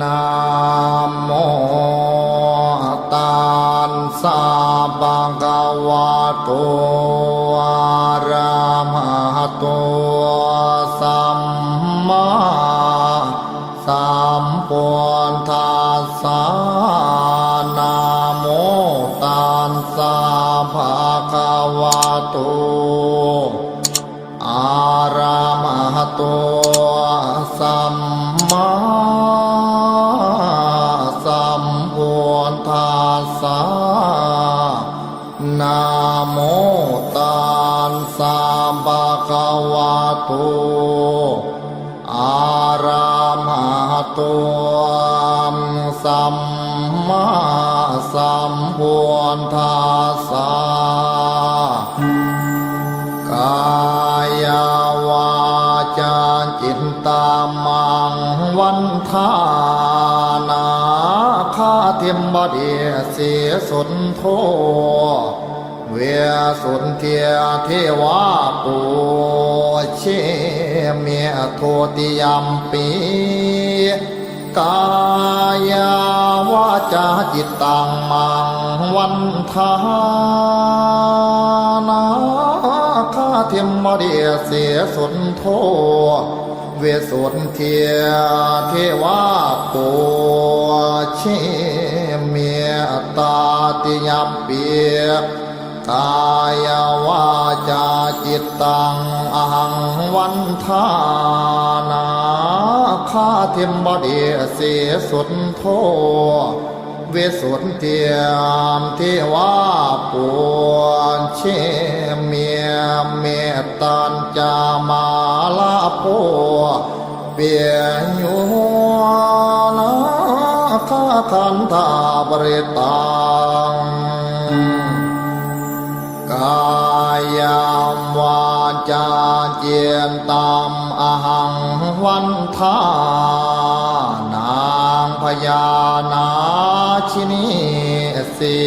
นามโมตานสาบังกวาโตอารามาโตสัมมาสัมปุนทาสานาโมตานสาบังกวาโตอารามาโต ทธัสสะนะโมตัสสะภะคะวะโตอาระมหะโตสัมมาสัมพุทธัสสะกายาวาจาจิตตามังวันทา ทียมบดีเสียสนโท เวสุนเทียเทวาปูเชเมียโทติยมปีกายาวาจาจิตตังมังวันทานาคาเทียมมเดียเสียสนโท เวสุนเทียเทวาปูเช ตาติยเปียกายวาจาจิตตังอหังวันทานาคาเทมบดีเสสุดโทเวสุนเทียมเทวาปวนเชเมียเมตตันจามาลาโพเปียญัวนา คาคันธาบริตังกายามวาจาเจียนตามอหังวันทานางพญานาชินีเสี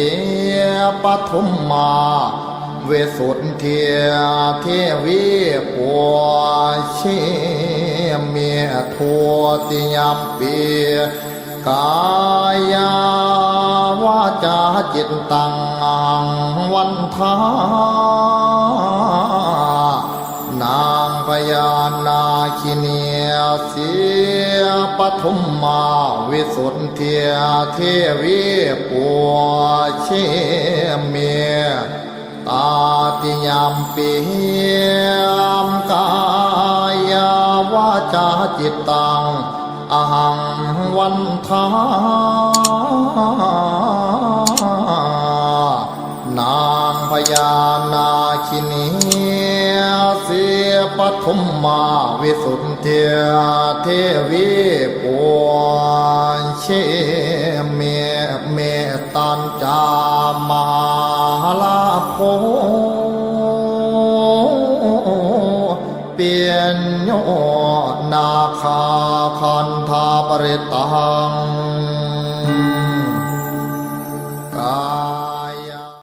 ยปทุมมาเวสุนเทียเทวีปัวเชเมียทัวติยมเปีย กายาวาจาจิตตังวันทานางพญานาคิเนียเสียปทุมมาวิสุทธิเทียเทวีปัวเชเมียตาติยามปียมกายาวาจาจิตตัง อหังวันทานางพญานาคินีเสียปทุมมาวิสุทธิเทียเทวีปวนเชเมเมตันจามาลาโพเปลี่ยนโยนาคา คันธาปริตัง